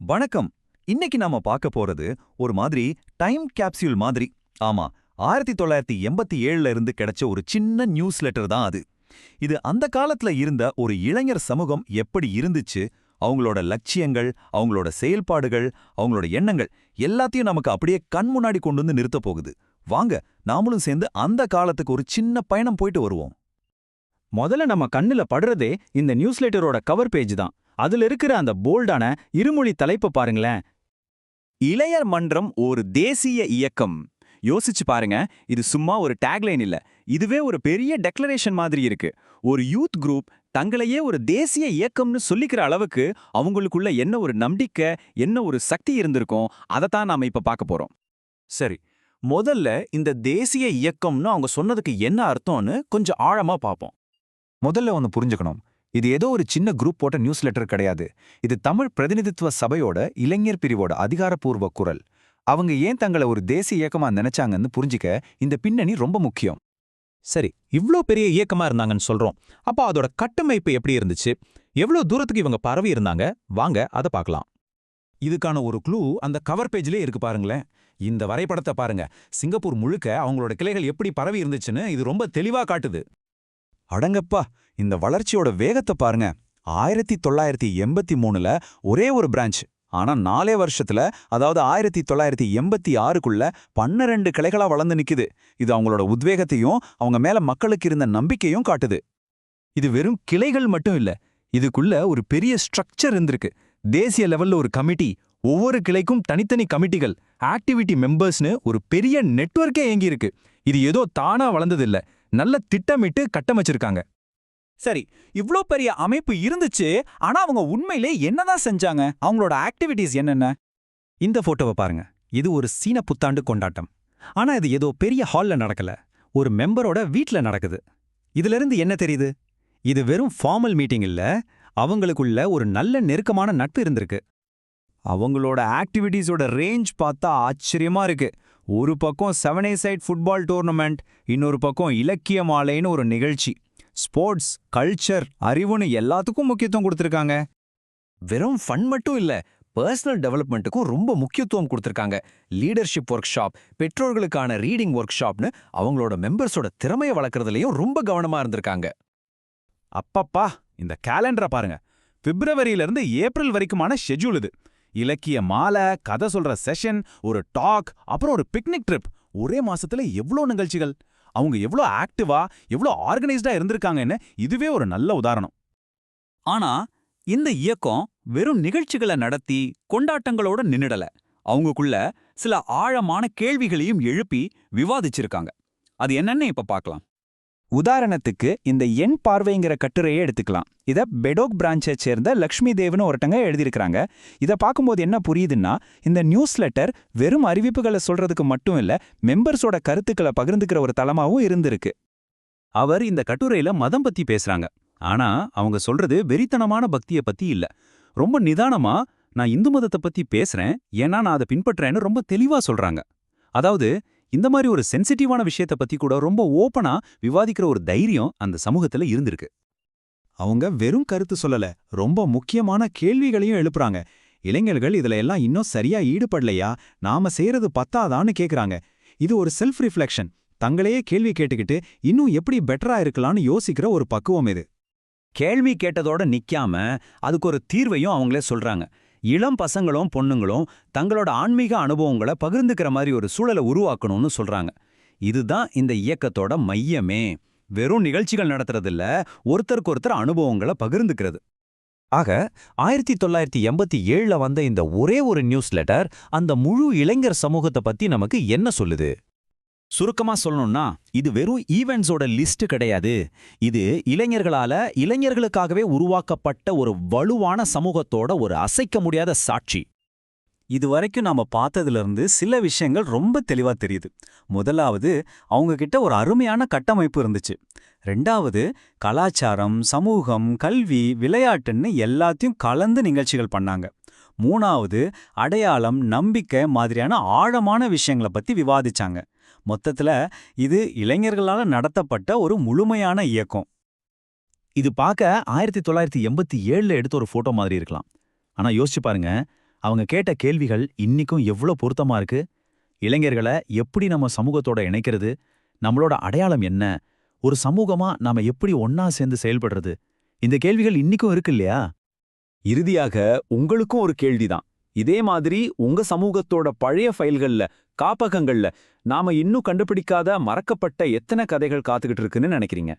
வணக்கம். இன்னைக்கு நாம பார்க்க போறது ஒரு மாதிரி டைம் கேப்சியூல் மாதிரி. ஆமா ஆயிரத்தி தொள்ளாயிரத்தி எண்பத்தி ஏழுல இருந்து கிடைச்ச ஒரு சின்ன நியூஸ் லெட்டர் தான் அது. இது அந்த காலத்துல இருந்த ஒரு இளைஞர் சமூகம் எப்படி இருந்துச்சு அவங்களோட லட்சியங்கள் அவங்களோட செயல்பாடுகள் அவங்களோட எண்ணங்கள் எல்லாத்தையும் நமக்கு அப்படியே கண் முன்னாடி கொண்டு வந்து நிறுத்த போகுது. வாங்க நாமளும் சேர்ந்து அந்த காலத்துக்கு ஒரு சின்ன பயணம் போயிட்டு வருவோம். முதல்ல நம்ம கண்ணுல படுறதே இந்த நியூஸ் லெட்டரோட கவர் பேஜ் தான். அதுல இருக்கிற அந்த போல்டான இருமொழி தலைப்பை பாருங்களேன். இளையர் மன்றம் ஒரு தேசிய இயக்கம். யோசிச்சு பாருங்க இது சும்மா ஒரு டேக்லைன் இல்ல. இதுவே ஒரு பெரிய டெக்ளரேஷன் மாதிரி இருக்கு. ஒரு யூத் குரூப் தங்களையே ஒரு தேசிய இயக்கம்னு சொல்லிக்கிற அளவுக்கு அவங்களுக்குள்ள என்ன ஒரு நம்பிக்கை என்ன ஒரு சக்தி இருந்திருக்கும் தான் நாம இப்ப பார்க்க போறோம். சரி முதல்ல இந்த தேசிய இயக்கம்னு அவங்க சொன்னதுக்கு என்ன அர்த்தம்னு கொஞ்சம் ஆழமா பார்ப்போம். முதல்ல ஒன்று புரிஞ்சுக்கணும். இது ஏதோ ஒரு சின்ன குரூப் போட்ட நியூஸ் லெட்டர் கிடையாது. இது தமிழ் பிரதிநிதித்துவ சபையோட இளைஞர் பிரிவோட அதிகாரப்பூர்வ குரல். அவங்க ஏன் தங்களை ஒரு தேசிய இயக்கமா நினைச்சாங்கன்னு புரிஞ்சிக்க இந்த பின்னணி ரொம்ப முக்கியம். சரி இவ்ளோ பெரிய இயக்கமா இருந்தாங்கன்னு சொல்றோம். அப்போ அதோட கட்டமைப்பு எப்படி இருந்துச்சு? எவ்வளோ தூரத்துக்கு இவங்க பரவி இருந்தாங்க? வாங்க அதை பார்க்கலாம். இதுக்கான ஒரு க்ளூ அந்த கவர் பேஜ்லயே இருக்கு பாருங்களேன். இந்த வரைபடத்தை பாருங்க. சிங்கப்பூர் முழுக்க அவங்களோட கிளைகள் எப்படி பரவி இருந்துச்சுன்னு இது ரொம்ப தெளிவா காட்டுது. அடங்கப்பா இந்த வளர்ச்சியோட வேகத்தை பாருங்க. ஆயிரத்தி தொள்ளாயிரத்தி எண்பத்தி மூணுல ஒரே ஒரு பிரான்ச் ஆனா நாலே வருஷத்துல அதாவது ஆயிரத்தி தொள்ளாயிரத்தி எண்பத்தி ஆறுக்குள்ள பன்னிரண்டு கிளைகளா வளர்ந்து நிக்குது. இது அவங்களோட உத்வேகத்தையும் அவங்க மேல மக்களுக்கு இருந்த நம்பிக்கையும் காட்டுது. இது வெறும் கிளைகள் மட்டும் இல்ல இதுக்குள்ள ஒரு பெரிய ஸ்ட்ரக்சர் இருந்திருக்கு. தேசிய லெவல்ல ஒரு கமிட்டி ஒவ்வொரு கிளைக்கும் தனித்தனி கமிட்டிகள் ஆக்டிவிட்டி மெம்பர்ஸ்னு ஒரு பெரிய நெட்வொர்க்கே இயங்கியிருக்கு. இது ஏதோ தானா வளர்ந்ததில்லை. நல்ல திட்டமிட்டு கட்டமைச்சிருக்காங்க. சரி இவ்ளோ பெரிய அமைப்பு இருந்துச்சு ஆனா அவங்க உண்மையிலே என்னதான் செஞ்சாங்க? அவங்களோட ஆக்டிவிட்டீஸ் என்னென்ன? இந்த போட்டோவை பாருங்க. இது ஒரு சீன புத்தாண்டு கொண்டாட்டம். ஆனா இது ஏதோ பெரிய ஹால்ல நடக்கல. ஒரு மெம்பரோட வீட்ல நடக்குது. இதுல இருந்து என்ன தெரியுது? இது வெறும் ஃபார்மல் மீட்டிங் இல்ல. அவங்களுக்குள்ள ஒரு நல்ல நெருக்கமான நட்பு இருந்திருக்கு. அவங்களோட ஆக்டிவிட்டீஸோட ரேஞ்ச் பார்த்தா ஆச்சரியமா இருக்கு. ஒரு பக்கம் seven a side football tournament இன்னொரு பக்கம் இலக்கிய மாலைன்னு ஒரு நிகழ்ச்சி. ஸ்போர்ட்ஸ் கல்ச்சர் அறிவுன்னு எல்லாத்துக்கும் முக்கியத்துவம் கொடுத்துருக்காங்க. வெறும் ஃபன் மட்டும் இல்ல பர்சனல் டெவலப்மெண்ட்டுக்கும் ரொம்ப முக்கியத்துவம் கொடுத்துருக்காங்க. லீடர்ஷிப் ஒர்க் ஷாப் பெற்றோர்களுக்கான ரீடிங் ஒர்க் ஷாப்னு அவங்களோட மெம்பர்ஸோட திறமையை வளர்க்கறதுலயும் ரொம்ப கவனமா இருந்திருக்காங்க. அப்பப்பா இந்த கேலண்டரை பாருங்க. பிப்ரவரியில இருந்து ஏப்ரல் வரைக்குமான ஷெட்யூல் இது. இலக்கிய மாலை கதை சொல்ற செஷன் ஒரு டாக் அப்புறம் ஒரு பிக்னிக் ட்ரிப் ஒரே மாசத்துல எவ்வளோ நிகழ்ச்சிகள்? அவங்க எவ்வளோ ஆக்டிவா எவ்வளோ ஆர்கனைஸ்டா இருந்திருக்காங்கன்னு இதுவே ஒரு நல்ல உதாரணம். ஆனா இந்த இயக்கம் வெறும் நிகழ்ச்சிகளை நடத்தி கொண்டாட்டங்களோட நின்னுடல. அவங்களுக்குள்ள சில ஆழமான கேள்விகளையும் எழுப்பி விவாதிச்சிருக்காங்க. அது என்னன்னு இப்ப பார்க்கலாம். உதாரணத்துக்கு இந்த எண் பார்வைங்கிற கட்டுரையை எடுத்துக்கலாம். இத பெடோக் பிரான்ச்சை சேர்ந்த லக்ஷ்மி தேவ்னு ஒருத்தங்க எழுதியிருக்கிறாங்க. இத பார்க்கும்போது என்ன புரியுதுன்னா இந்த நியூஸ் லெட்டர் வெறும் அறிவிப்புகளை சொல்றதுக்கு மட்டும் இல்ல மெம்பர்ஸோட கருத்துக்களை பகிர்ந்துக்கிற ஒரு தளமாகவும் இருந்திருக்கு. அவர் இந்த கட்டுரையில மதம் பத்தி பேசுறாங்க. ஆனா அவங்க சொல்றது வெறித்தனமான பக்திய பத்தி இல்ல. ரொம்ப நிதானமா நான் இந்து மதத்தை பத்தி பேசுறேன் ஏன்னா நான் அதை பின்பற்றேன்னு ரொம்ப தெளிவா சொல்றாங்க. அதாவது இந்த மாதிரி ஒரு சென்சிட்டிவான விஷயத்த பத்தி கூட ரொம்ப ஓப்பனா விவாதிக்கிற ஒரு தைரியம் அந்த சமூகத்துல இருந்திருக்கு. அவங்க வெறும் கருத்து சொல்லல ரொம்ப முக்கியமான கேள்விகளையும் எழுப்புறாங்க. இளைஞர்கள் இதுல எல்லாம் இன்னும் சரியா ஈடுபடலையா? நாம செய்யறது பத்தாதான்னு கேக்குறாங்க. இது ஒரு செல்ஃப் ரிஃப்ளெக்ஷன் தங்களையே கேள்வி கேட்டுக்கிட்டு இன்னும் எப்படி பெட்டரா இருக்கலாம்னு யோசிக்கிற ஒரு பக்குவம் இது. கேள்வி கேட்டதோட நிக்காம அதுக்கு ஒரு தீர்வையும் அவங்களே சொல்றாங்க. இளம் பசங்களும் பொண்ணுங்களும் தங்களோட ஆன்மீக அனுபவங்களை பகிர்ந்துக்கிற மாதிரி ஒரு சூழலை உருவாக்கணும்னு சொல்றாங்க. இதுதான் இந்த இயக்கத்தோட மையமே. வெறும் நிகழ்ச்சிகள் நடத்துறதில்ல ஒருத்தருக்கு ஒருத்தர் அனுபவங்களை பகிர்ந்துக்கிறது. ஆக ஆயிரத்தி தொள்ளாயிரத்தி எண்பத்தி ஏழுல வந்த இந்த ஒரே ஒரு நியூஸ் லெட்டர் அந்த முழு இளைஞர் சமூகத்தை பத்தி நமக்கு என்ன சொல்லுது? சுருக்கமா சொல்லணும்னா இது வெறும் ஈவெண்ட்ஸோட லிஸ்ட் கிடையாது. இது இளைஞர்களால இளைஞர்களுக்காகவே உருவாக்கப்பட்ட ஒரு வலுவான சமூகத்தோட ஒரு அசைக்க முடியாத சாட்சி. இதுவரைக்கும் நாம பார்த்ததிலிருந்து சில விஷயங்கள் ரொம்ப தெளிவா தெரியுது. முதலாவது அவங்க கிட்ட ஒரு அருமையான கட்டமைப்பு இருந்துச்சு. ரெண்டாவது கலாச்சாரம் சமூகம் கல்வி விளையாட்டுன்னு எல்லாத்தையும் கலந்து நிகழ்ச்சிகள் பண்ணாங்க. மூணாவது அடையாளம் நம்பிக்கை மாதிரியான ஆழமான விஷயங்களை பத்தி விவாதிச்சாங்க. மொத்தத்துல இது இளைஞர்களால நடத்தப்பட்ட ஒரு முழுமையான இயக்கம். இது பார்க்க ஆயிரத்தி தொள்ளாயிரத்தி எண்பத்தி ஏழுல எடுத்த ஒரு போட்டோ மாதிரி இருக்கலாம். ஆனா யோசிச்சு பாருங்க அவங்க கேட்ட கேள்விகள் இன்னிக்கும் எவ்ளோ பொருத்தமா இருக்கு? இளைஞர்களை எப்படி நம்ம சமூகத்தோட இணைக்கிறது? நம்மளோட அடையாளம் என்ன? ஒரு சமூகமா நாம எப்படி ஒன்னா சேர்ந்து செயல்படுறது? இந்த கேள்விகள் இன்னிக்கும் இருக்கு இல்லையா? இறுதியாக உங்களுக்கும் ஒரு கேள்விதான். இதே மாதிரி உங்க சமூகத்தோட பழைய ஃபைல்கள்ல காப்பகங்கள்ல நாம இன்னும் கண்டுபிடிக்காத மறக்கப்பட்ட எத்தனை கதைகள் காத்துக்கிட்டு இருக்குன்னு நினைக்கிறீங்க?